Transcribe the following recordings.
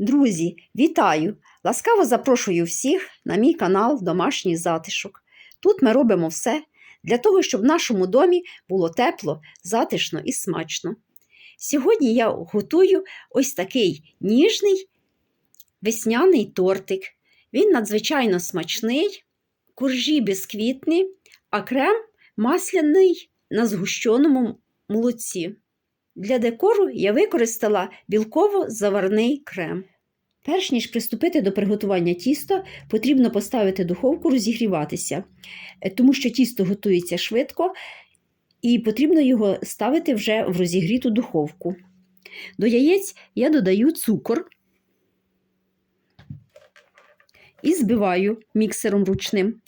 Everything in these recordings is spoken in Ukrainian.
Друзі, вітаю! Ласкаво запрошую всіх на мій канал Домашній затишок. Тут ми робимо все для того, щоб в нашому домі було тепло, затишно і смачно. Сьогодні я готую ось такий ніжний весняний тортик. Він надзвичайно смачний, куржі бісквітні, а крем масляний на згущеному молоці. Для декору я використала білково-заварний крем. Перш ніж приступити до приготування тіста, потрібно поставити духовку розігріватися, е, тому що тісто готується швидко і потрібно його ставити вже в розігріту духовку. До яєць я додаю цукор і збиваю міксером ручним.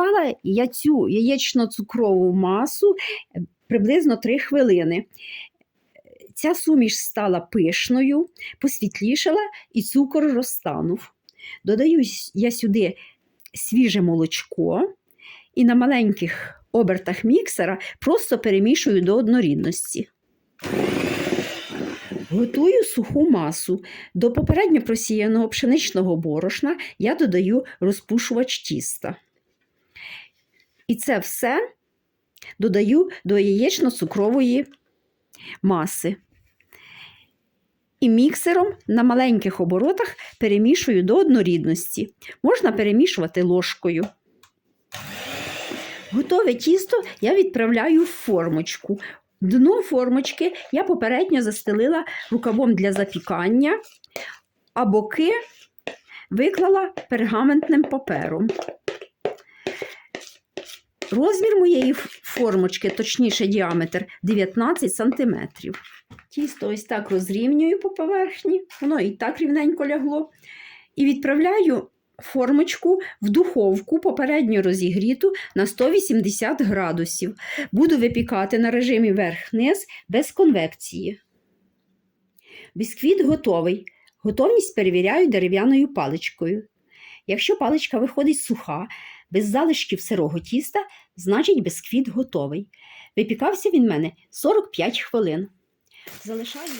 Збивала я цю яєчно-цукрову масу е, приблизно 3 хвилини. Ця суміш стала пишною, посвітлішала і цукор розтанув. Додаю я сюди свіже молочко і на маленьких обертах міксера просто перемішую до однорідності. Готую суху масу. До попередньо просіяного пшеничного борошна я додаю розпушувач тіста. І це все додаю до яєчно-цукрової маси. І міксером на маленьких оборотах перемішую до однорідності. Можна перемішувати ложкою. Готове тісто я відправляю в формочку. Дно формочки я попередньо застелила рукавом для запікання, а боки виклала пергаментним папером. Розмір моєї формочки, точніше діаметр 19 см. Тісто ось так розрівнюю по поверхні, воно і так рівненько лягло. І відправляю формочку в духовку попередньо розігріту на 180 градусів. Буду випікати на режимі верх-низ без конвекції. Бісквіт готовий. Готовність перевіряю дерев'яною паличкою. Якщо паличка виходить суха, без залишків сирого тіста, значить бісквіт готовий. Випікався він мене 45 хвилин. Залишаю.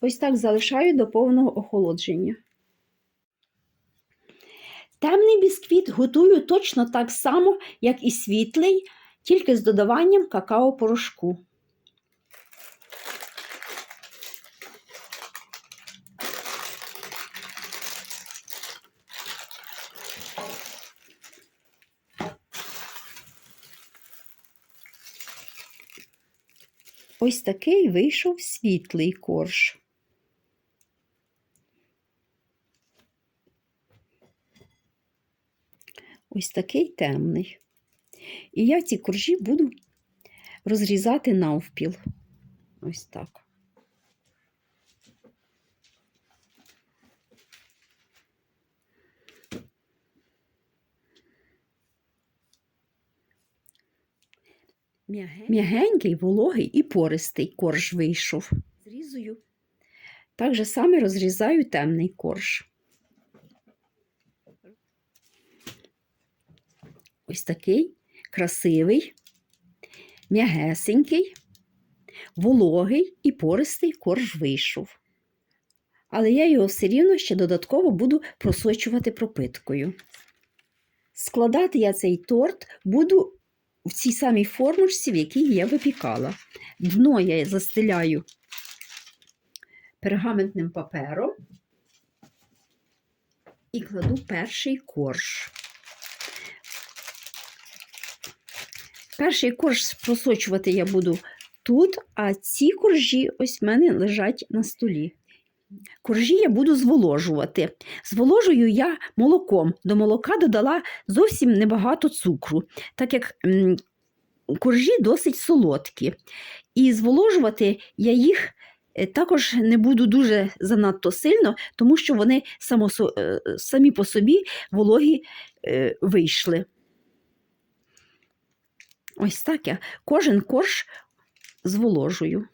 Ось так залишаю до повного охолодження. Темний бісквіт готую точно так само, як і світлий, тільки з додаванням какао-порошку. Ось такий вийшов світлий корж. Ось такий темний. І я ці коржі буду розрізати навпіл. Ось так. М'ягенький, вологий і пористий корж вийшов. Зрізую. Так же саме розрізаю темний корж. Ось такий красивий, м'ягесенький, вологий і пористий корж вийшов. Але я його все рівно ще додатково буду просочувати пропиткою. Складати я цей торт буду в цій самій формочці, в якій я випікала. Дно я застеляю пергаментним папером і кладу перший корж. Перший корж просочувати я буду тут, а ці коржі ось в мене лежать на столі. Коржі я буду зволожувати. Зволожую я молоком. До молока додала зовсім небагато цукру, так як коржі досить солодкі. І зволожувати я їх е, також не буду дуже занадто сильно, тому що вони само, е, самі по собі вологі е, вийшли. Ось так я кожен корж зволожую.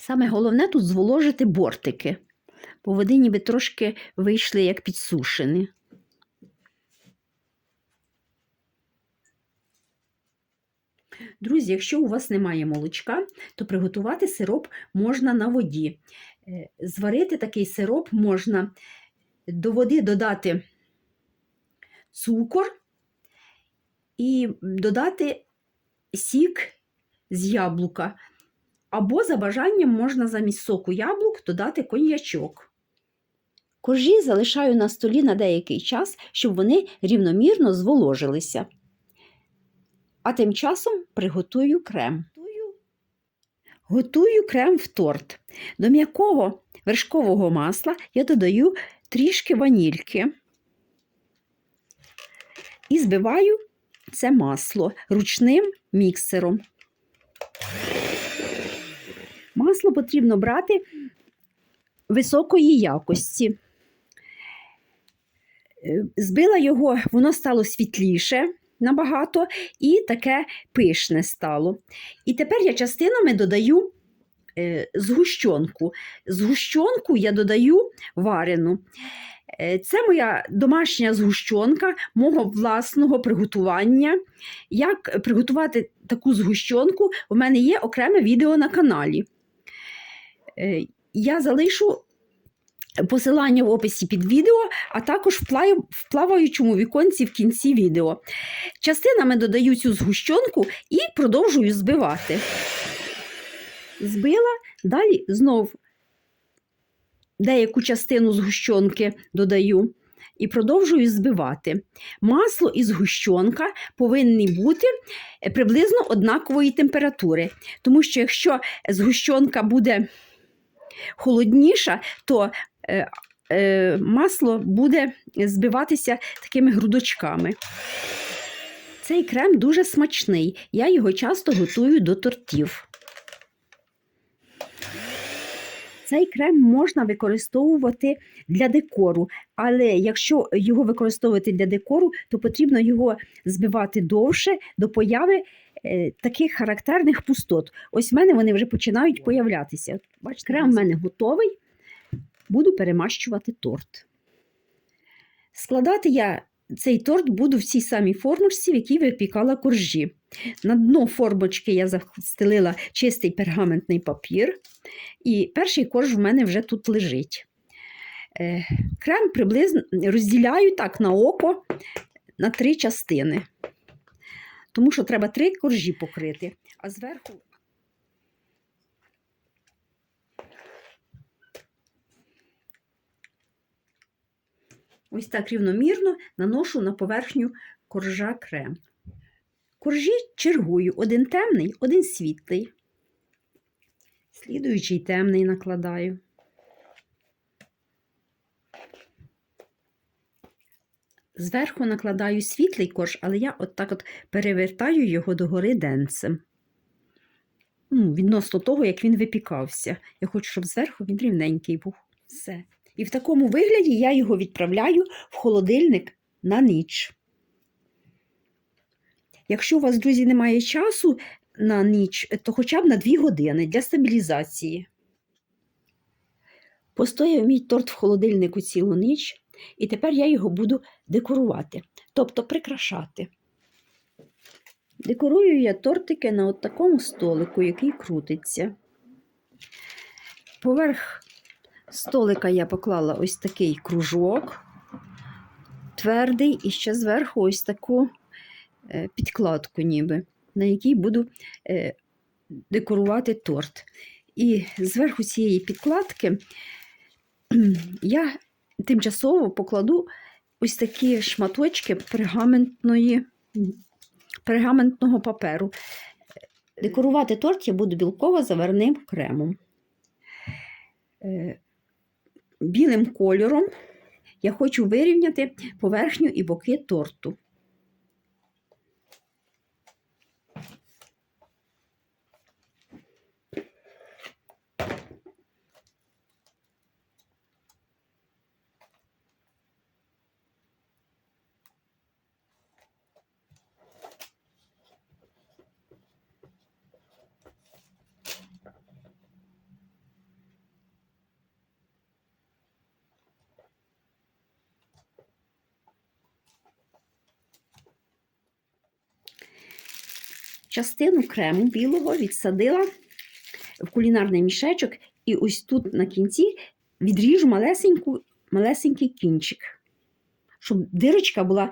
Саме головне тут зволожити бортики, бо вони ніби трошки вийшли як підсушені. Друзі, якщо у вас немає молочка, то приготувати сироп можна на воді. Е, Зварити такий сироп можна до води додати цукор і додати сік з яблука. Або за бажанням можна замість соку яблук додати коньячок. Коржі залишаю на столі на деякий час, щоб вони рівномірно зволожилися. А тим часом приготую крем. Готую крем в торт. До м'якого вершкового масла я додаю трішки ванільки і збиваю це масло ручним міксером. Масло потрібно брати високої якості. Е, Збила його, воно стало світліше набагато і таке пишне стало. І тепер я частинами додаю е, згущенку. Згущенку я додаю варену. Е, Це моя домашня згущенка мого власного приготування. Як приготувати таку згущенку, у мене є окреме відео на каналі. Е, Я залишу посилання в описі під відео, а також в плаваючому віконці в кінці відео. Частинами додаю цю згущенку і продовжую збивати. Збила, далі знов деяку частину згущенки додаю і продовжую збивати. Масло і згущенка повинні бути е, приблизно однакової температури, тому що якщо згущенка буде холодніша, то е, е, масло буде збиватися такими грудочками. Цей крем дуже смачний. Я його часто готую до тортів. Цей крем можна використовувати для декору, але якщо його використовувати для декору, то потрібно його збивати довше до появи е, таких характерних пустот. Ось в мене вони вже починають появлятися. Бачите, крем в мене готовий. Буду перемащувати торт. Складати я цей торт буду в цій самій формочці, в якій випікала коржі. На дно формочки я застелила чистий пергаментний папір, і перший корж в мене вже тут лежить. Е, Крем приблизно розділяю так на око на три частини, тому що треба три коржі покрити, а зверху. Ось так рівномірно наношу на поверхню коржа крем. Коржі чергую один темний, один світлий. Слідуючий темний накладаю. Зверху накладаю світлий корж, але я от так от перевертаю його догори денцем. Ну, відносно того, як він випікався. Я хочу, щоб зверху він рівненький був. Все. І в такому вигляді я його відправляю в холодильник на ніч. Якщо у вас, друзі, немає часу на ніч, то хоча б на 2 години для стабілізації. Постояв мій торт в холодильнику цілу ніч, і тепер я його буду декорувати, тобто прикрашати. Декорую я тортики на от такому столику, який крутиться. Поверх столика я поклала ось такий кружок, твердий, і ще зверху ось таку підкладку, ніби, на якій буду е, декорувати торт. І зверху цієї підкладки я тимчасово покладу ось такі шматочки пергаментної, пергаментного паперу. Декорувати торт я буду білково-заварним кремом. Е, Білим кольором я хочу вирівняти поверхню і боки торту. Частину крему білого відсадила в кулінарний мішечок, і ось тут на кінці відріжу малесеньку, малесенький кінчик, щоб дирочка була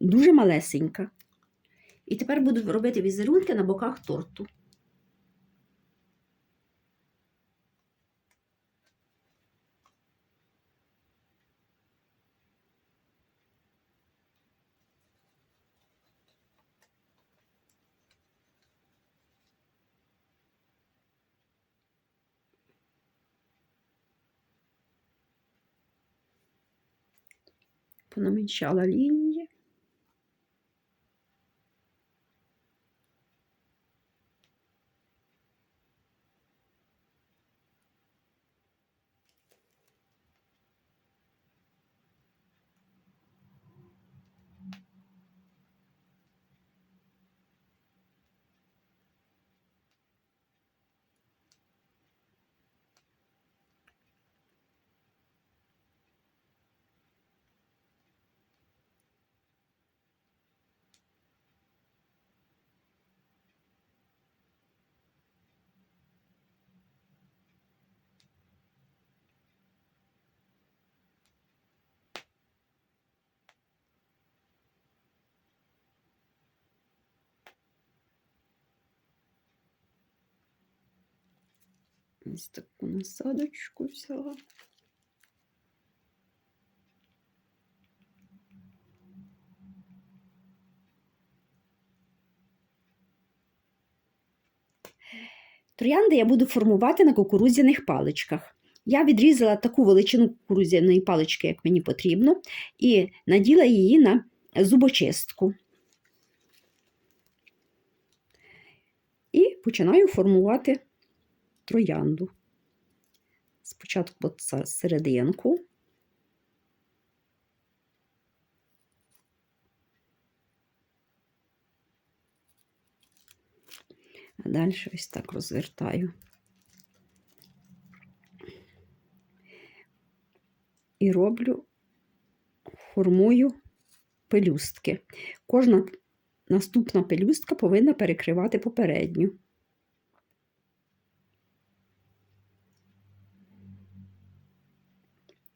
дуже малесенька. І тепер буду робити візерунки на боках торту. Bunu inşallah Ось таку насадочку взяла. Троянди я буду формувати на кукурудзяних паличках. Я відрізала таку величину кукурудзяної палички, як мені потрібно, і наділа її на зубочистку. І починаю формувати троянду. Спочатку це серединку. А далі ось так розвертаю. І роблю, формую пелюстки. Кожна наступна пелюстка повинна перекривати попередню.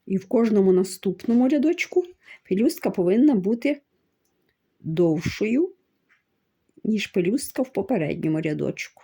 І в кожному наступному рядочку пелюстка повинна бути довшою, ніж пелюстка в попередньому рядочку.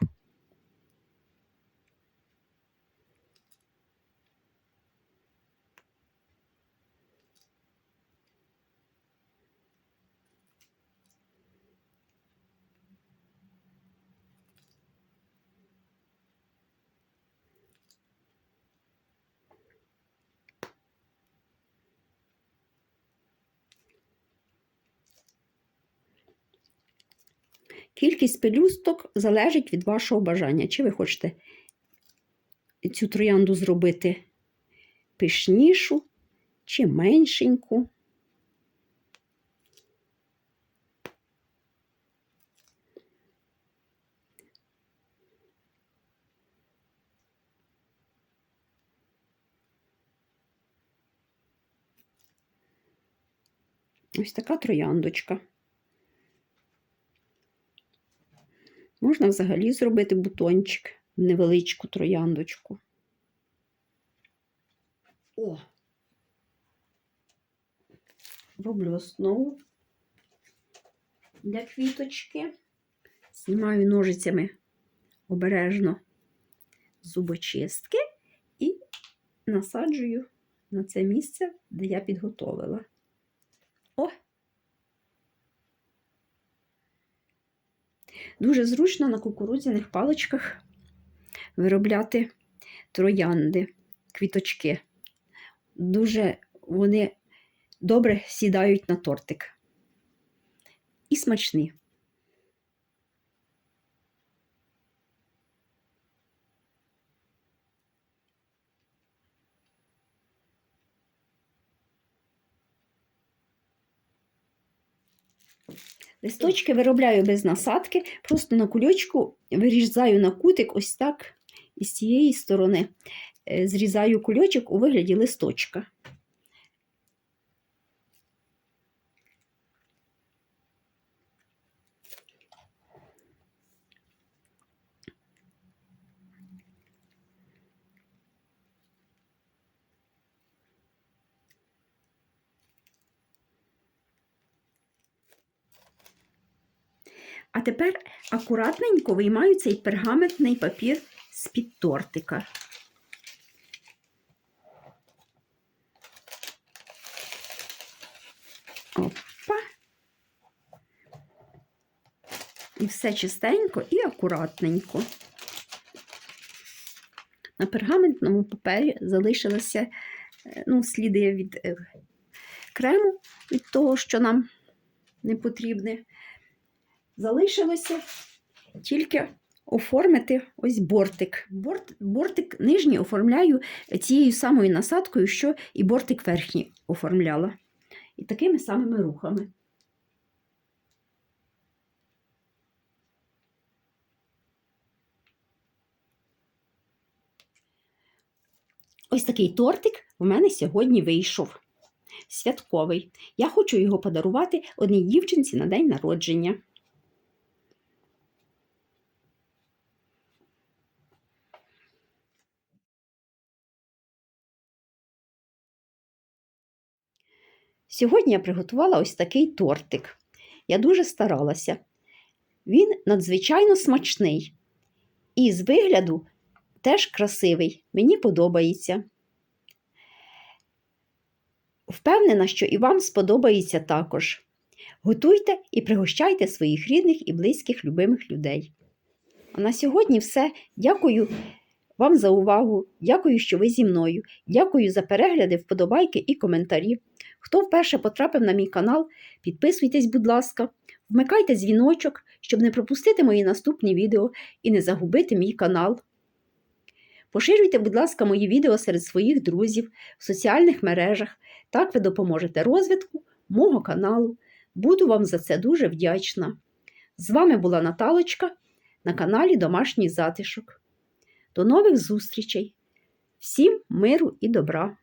Кількість пелюсток залежить від вашого бажання. Чи ви хочете цю троянду зробити пишнішу чи меншеньку. Ось така трояндочка. Можна взагалі зробити бутончик, невеличку трояндочку. О! Роблю основу для квіточки. Знімаю ножицями обережно зубочистки і насаджую на це місце, де я підготовила. О! Дуже зручно на кукурудзяних паличках виробляти троянди, квіточки. Дуже вони добре сідають на тортик. І смачні. Листочки виробляю без насадки, просто на кульочку вирізаю на кутик ось так і з цієї сторони е, зрізаю кульочок у вигляді листочка. А тепер акуратненько виймаю цей пергаментний папір з-під тортика. Опа. І все чистенько і акуратненько. На пергаментному папері залишилися е, ну, сліди від е, крему, від того, що нам не потрібне. Залишилося тільки оформити ось бортик. Борт, бортик нижній оформляю цією самою насадкою, що і бортик верхній оформляла. І такими самими рухами. Ось такий тортик у мене сьогодні вийшов. Святковий. Я хочу його подарувати одній дівчинці на день народження. Сьогодні я приготувала ось такий тортик. Я дуже старалася. Він надзвичайно смачний. І з вигляду теж красивий. Мені подобається. Впевнена, що і вам сподобається також. Готуйте і пригощайте своїх рідних і близьких любимих людей. А на сьогодні все. Дякую вам за увагу. Дякую, що ви зі мною. Дякую за перегляди, вподобайки і коментарі. Хто вперше потрапив на мій канал, підписуйтесь, будь ласка, вмикайте дзвіночок, щоб не пропустити мої наступні відео і не загубити мій канал. Поширюйте, будь ласка, мої відео серед своїх друзів в соціальних мережах. Так ви допоможете розвитку мого каналу. Буду вам за це дуже вдячна. З вами була Наталочка на каналі Домашній Затишок. До нових зустрічей! Всім миру і добра!